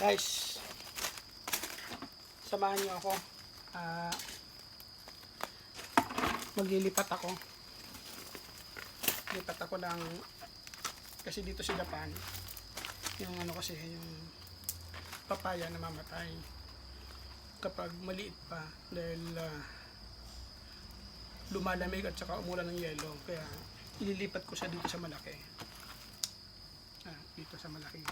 Guys, samahan niyo ako. Ah, maglilipat ako. Lipat ako ng kasi dito sa Japan yung ano kasi yung papaya namamatay kapag maliit pa dahil ah, lumalamig at saka umulan ng yelo kaya ililipat ko siya dito sa malaki ah, dito sa malaking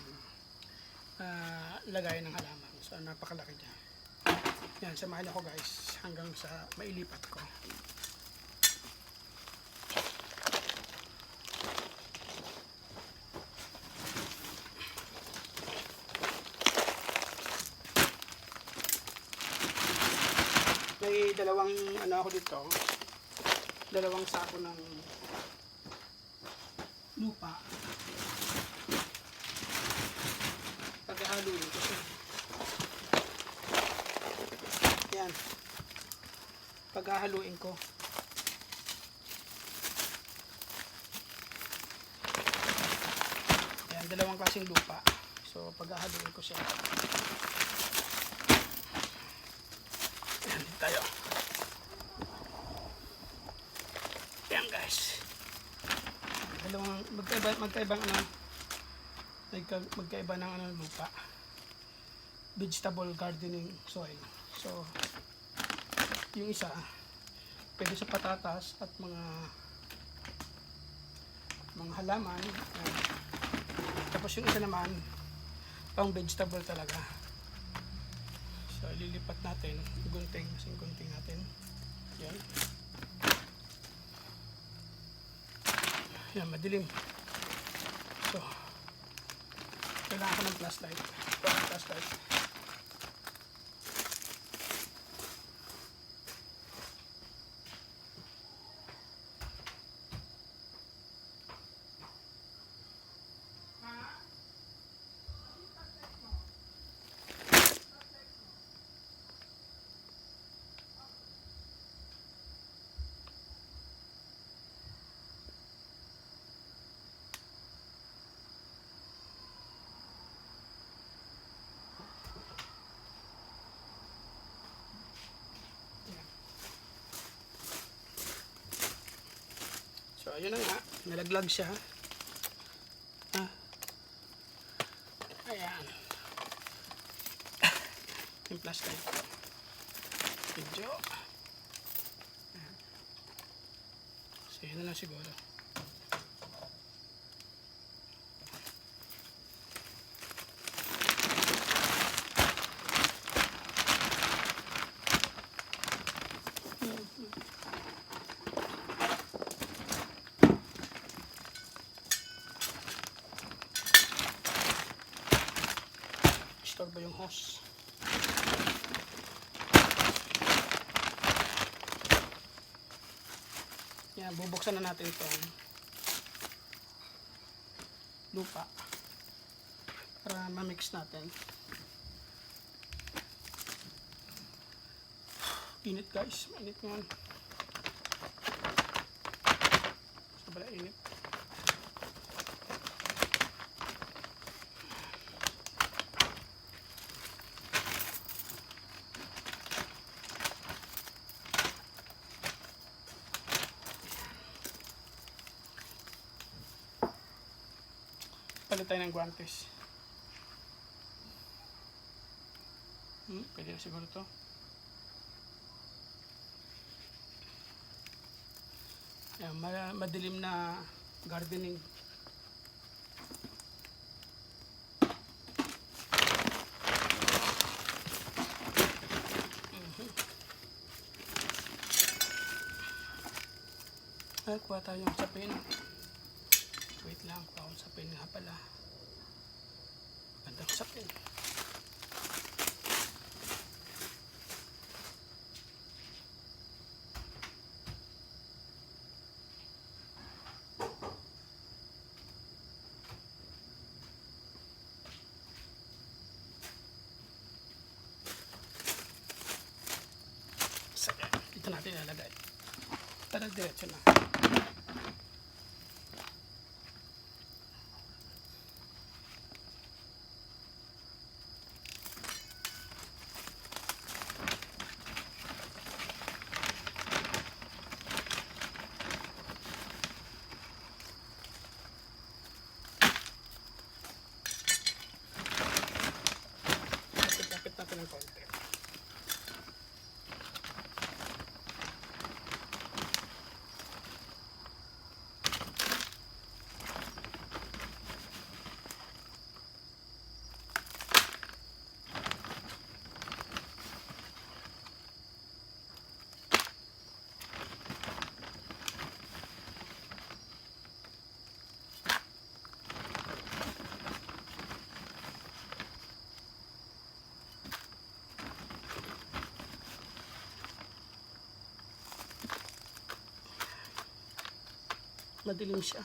ah, lagayan ng halaman. So napakalaki niya. Yan samahan ako guys hanggang sa mailipat ko. May dalawang ano ako dito dalawang sako ng lupa ko siya. Yan. Paghahaluin ko. Yan dalawang klaseng lupa. So paghahaluin ko siya. Yan dito tayo. Yan guys. Dalawang magkaiba magkaibang ano magka, magkaiba ng ano lupa. Vegetable gardening soil. So yung isa pwede sa patatas at mga mga halaman. Yan. tapos yung isa naman pang vegetable talaga. So lilipat natin. Gunting kasing gunting natin. Yan. Yan madilim. So kailangan ko ng flashlight. Parang flashlight So, ayun na nga. Nalaglag siya. Ah. Ayan. Yung flashlight. Medyo. Ayan. So, yun na lang siguro. Hose? Yan, bubuksan na natin itong lupa para ma-mix natin. Init guys, mainit ngayon. Sobra init. Tayo ng guantes. Hmm, pwede na siguro to. Yan, ma- madilim na gardening. Ay, kuha tayong sapin. Wait lang, kuha akong sapin nga pala. Sapin. Sapin. Dito natin ilalagay. Tara, diretso na. Madilim siya.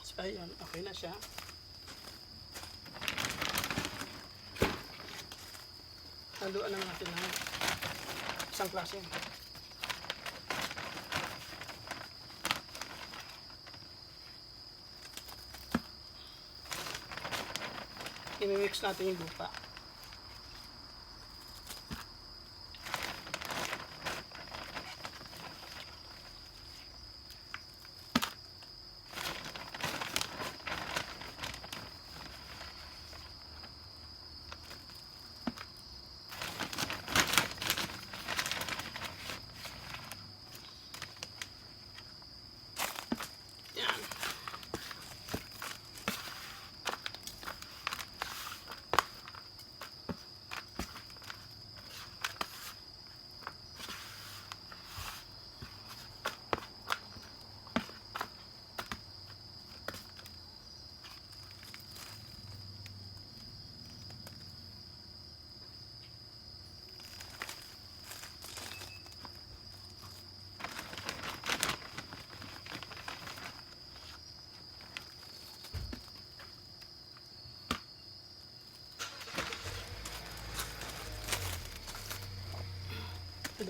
So, ayun, okay na siya. Haluan lang natin ng isang klase. I-mix natin yung lupa.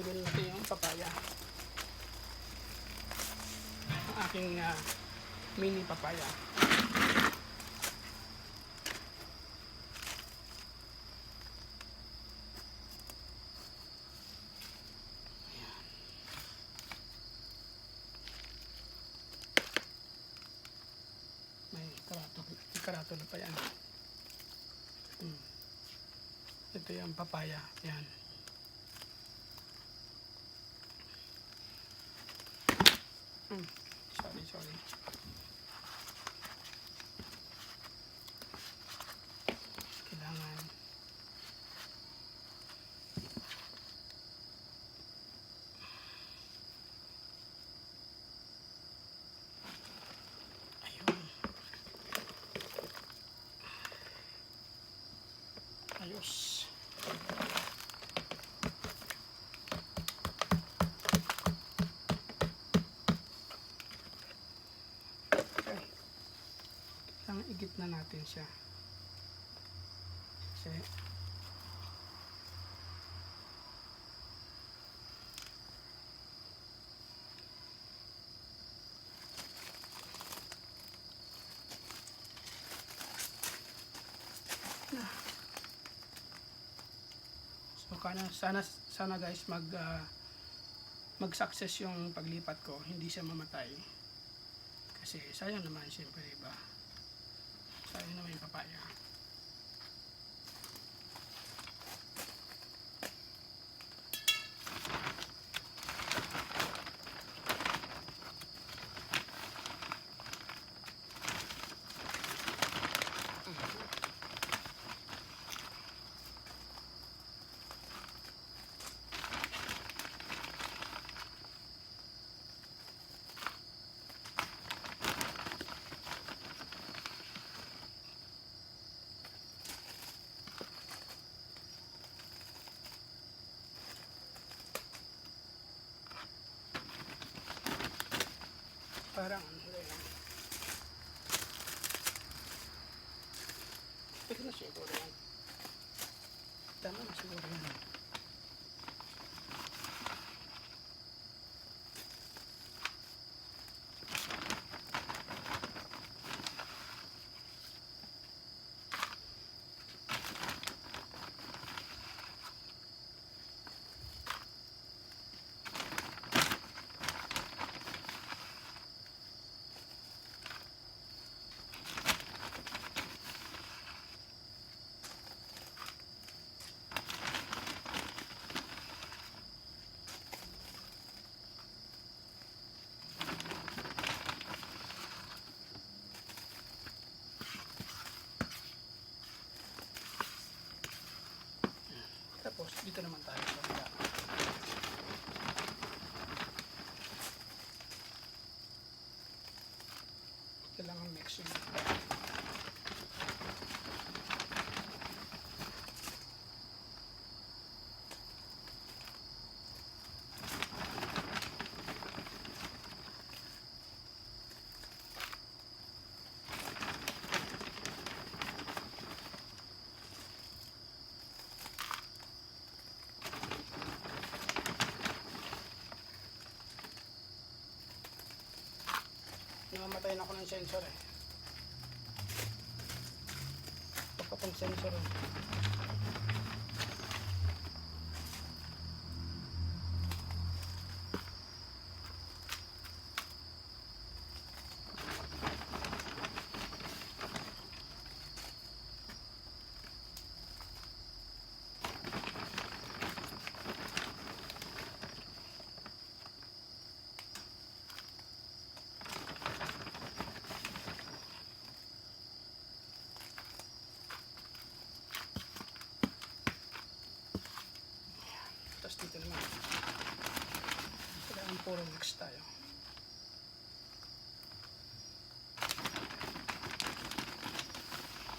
Ilagay natin yung papaya. Ang aking ah, mini papaya. Karato, karato na pa yan. Hmm. Ito yung papaya. Yan. Hmm. Sorry, sorry. Kailangan. Ayun. Ayos. Okay. Igit na natin siya. Kasi So kana sana sana guys mag ah, mag-success yung paglipat ko, hindi siya mamatay. Kasi sayang naman siyempre, diba? Sayang naman yung papaya. Parang ano rin. Pwede na siguro yan. Tama na siguro yan. Tapos, dito naman tayo sa kabila. Sensor eh. Ito pa tong sensor eh. Tapos dito naman. Kailangan puro mix tayo.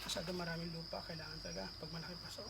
Masyado maraming lupa. Kailangan talaga pag malaki paso.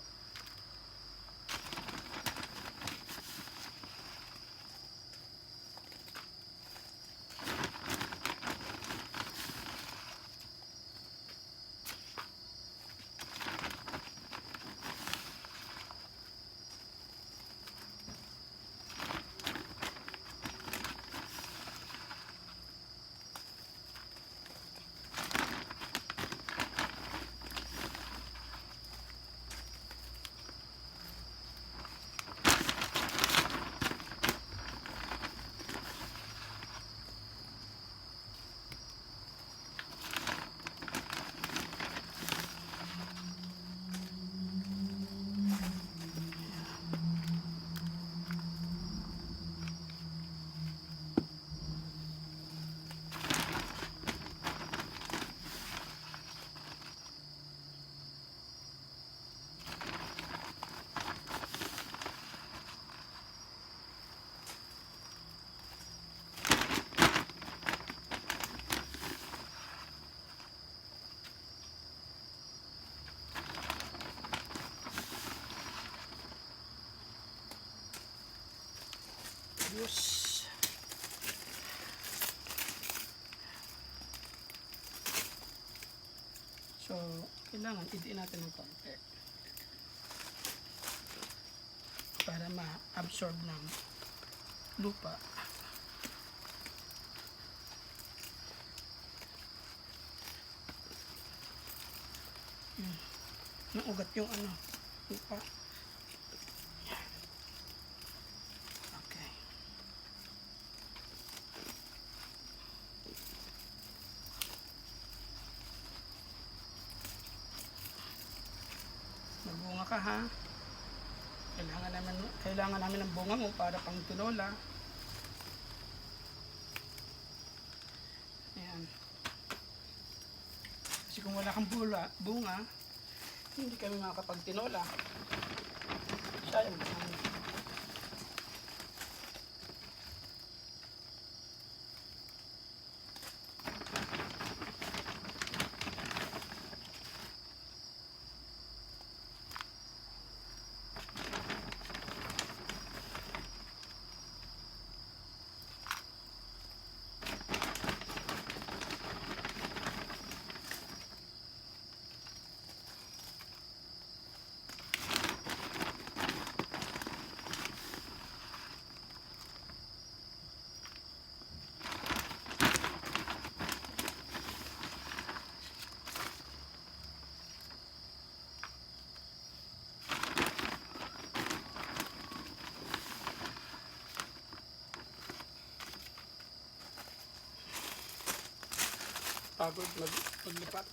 So, kailangan idiin natin ng konti. Para ma-absorb ng lupa. Hmm. Naugat yung ano, lupa. Okay. Magbunga ka ha. Kailangan namin namin ng bunga mo para pang tinola. Ayan. Kasi kung wala kang bula, bunga, hindi kami makakapagtinola. Sayang naman. Pagod mag maglipat.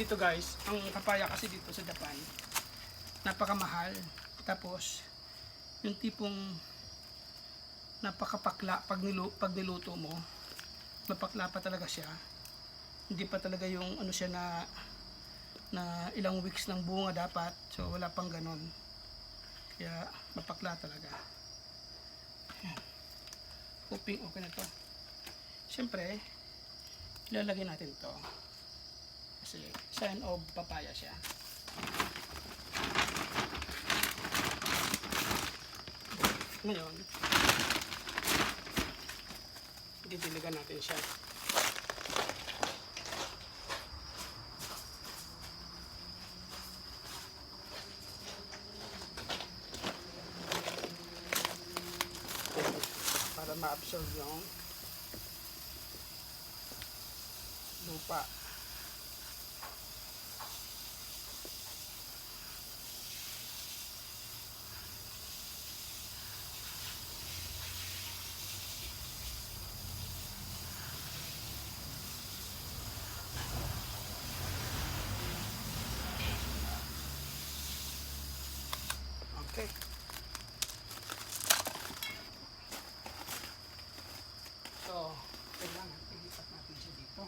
Dito guys, ang papaya kasi dito sa Japan, napakamahal. Tapos, yung tipong napakapakla pag, nilu, pag niluto mo, mapakla pa talaga siya. Hindi pa talaga yung ano siya na na ilang weeks ng bunga dapat. So, wala pang ganon. Kaya, mapakla talaga. Ayan. Hoping okay na to. Siyempre, ilalagay natin to. Kasi, sign of papaya siya. Ngayon, didiligan natin siya. Para ma-absorb yung lupa. Okay. So, kailangan ilipat natin siya dito.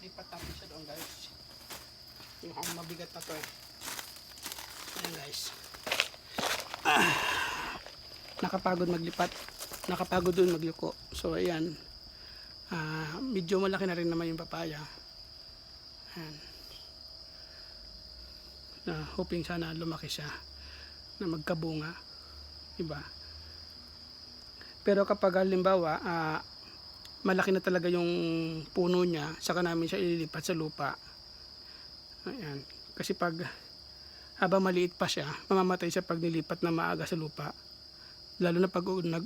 Lipat natin siya doon guys. Yung ang mabigat na to eh. Ayan guys. Ah, nakapagod maglipat. Nakapagod doon magluko. So ayan. Ah, medyo malaki na rin naman yung papaya. Ayan. Na hoping sana lumaki siya na magkabunga. Diba? Pero kapag halimbawa, ah, malaki na talaga yung puno niya, saka namin siya ililipat sa lupa. Ayan. Kasi pag habang maliit pa siya, mamamatay siya pag nilipat na maaga sa lupa. Lalo na pag nag,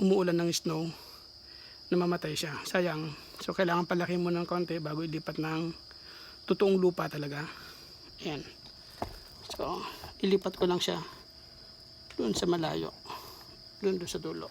umuulan ng snow, namamatay siya. Sayang. So, kailangan palaki mo ng konti bago ilipat ng totoong lupa talaga. Ayan. So, ilipat ko lang siya doon sa malayo. Doon doon sa dulo.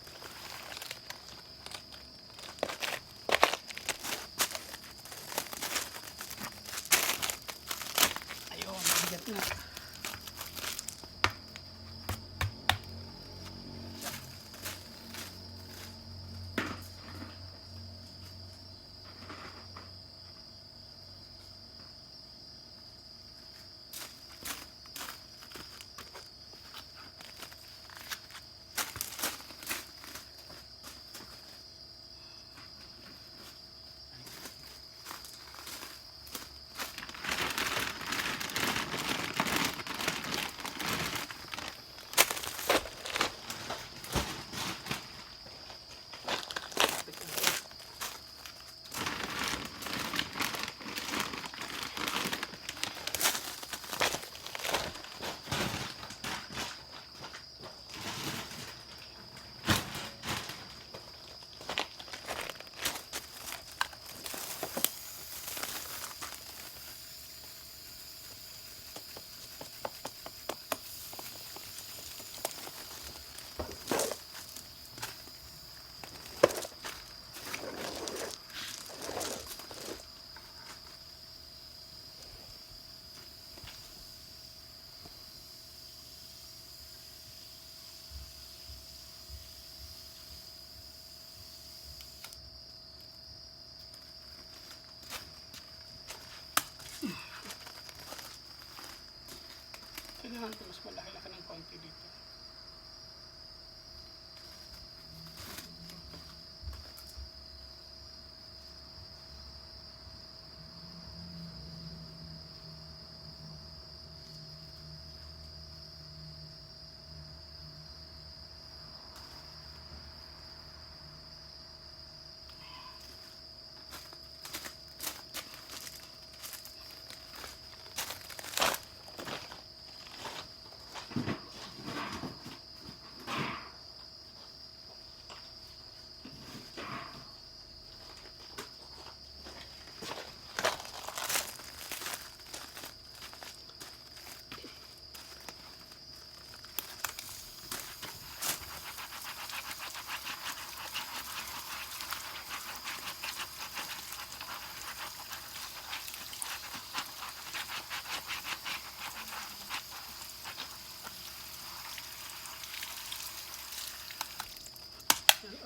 editing.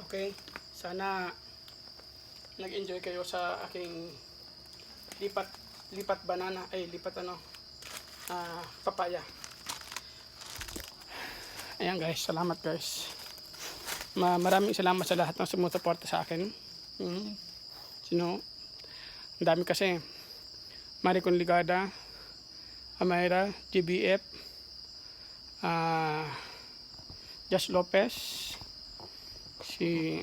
Okay? Sana nag-enjoy kayo sa aking lipat lipat banana ay lipat ano ah, papaya. Ayan guys, salamat guys. Ma maraming salamat sa lahat ng sumusuporta sa akin. Mm. Sino? Ang dami kasi. Maricon Ligada, Amayra, GBF, ah Josh Lopez, si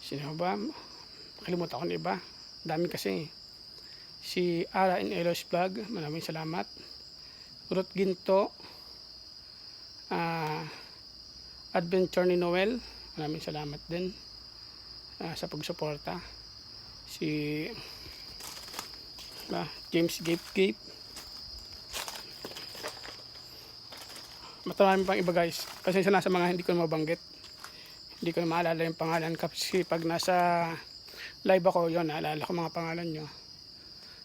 sino ba? Nakalimutan ko na iba. Dami kasi. Si Ara in Elos Vlog, maraming salamat. Ruth Ginto, ah Adventure ni Noel, maraming salamat din ah, sa pagsuporta. Si ba, James Gape Gape. Matamami pang iba guys. Kasi sa nasa mga hindi ko na mabanggit. Hindi ko na maalala yung pangalan. Kasi pag nasa live ako, yun, naalala ko mga pangalan nyo.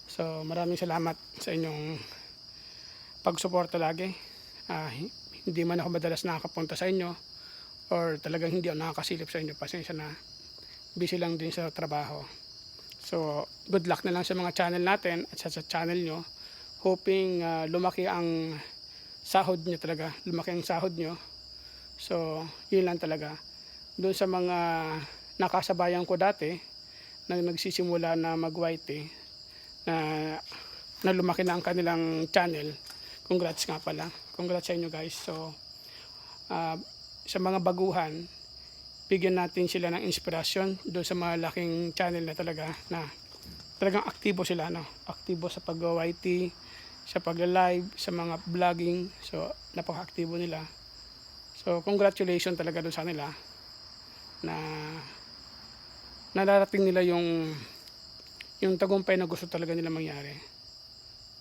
So, maraming salamat sa inyong pagsuporta lagi. Hi- hindi man ako madalas nakakapunta sa inyo or talagang hindi ako nakakasilip sa inyo. Pasensya na. Busy lang din sa trabaho. So, good luck na lang sa mga channel natin at sa, sa channel nyo. Hoping ah, lumaki ang sahod nyo talaga. Lumaki ang sahod nyo. So, yun lang talaga. Doon sa mga nakasabayan ko dati, na nagsisimula na mag-YT, na, na lumaki na ang kanilang channel. Congrats nga pala. Congrats sa inyo guys. So, ah, sa mga baguhan, bigyan natin sila ng inspirasyon doon sa mga laking channel na talaga na talagang aktibo sila no aktibo sa pag YT sa pagla-live sa mga vlogging so napaka-aktibo nila so congratulations talaga doon sa nila na nararating nila yung yung tagumpay na gusto talaga nila mangyari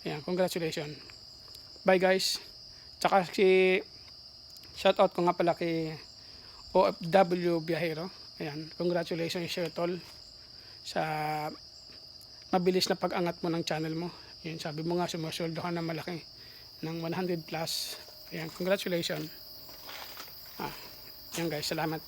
ayan congratulations bye guys tsaka si shout out ko nga pala kay OFW Biyahero. Ayan, congratulations Sir Tol sa mabilis na pag-angat mo ng channel mo. Yun, sabi mo nga sumusweldo ka na malaki ng 100 plus. Ayan, congratulations. Ah, yan guys, salamat.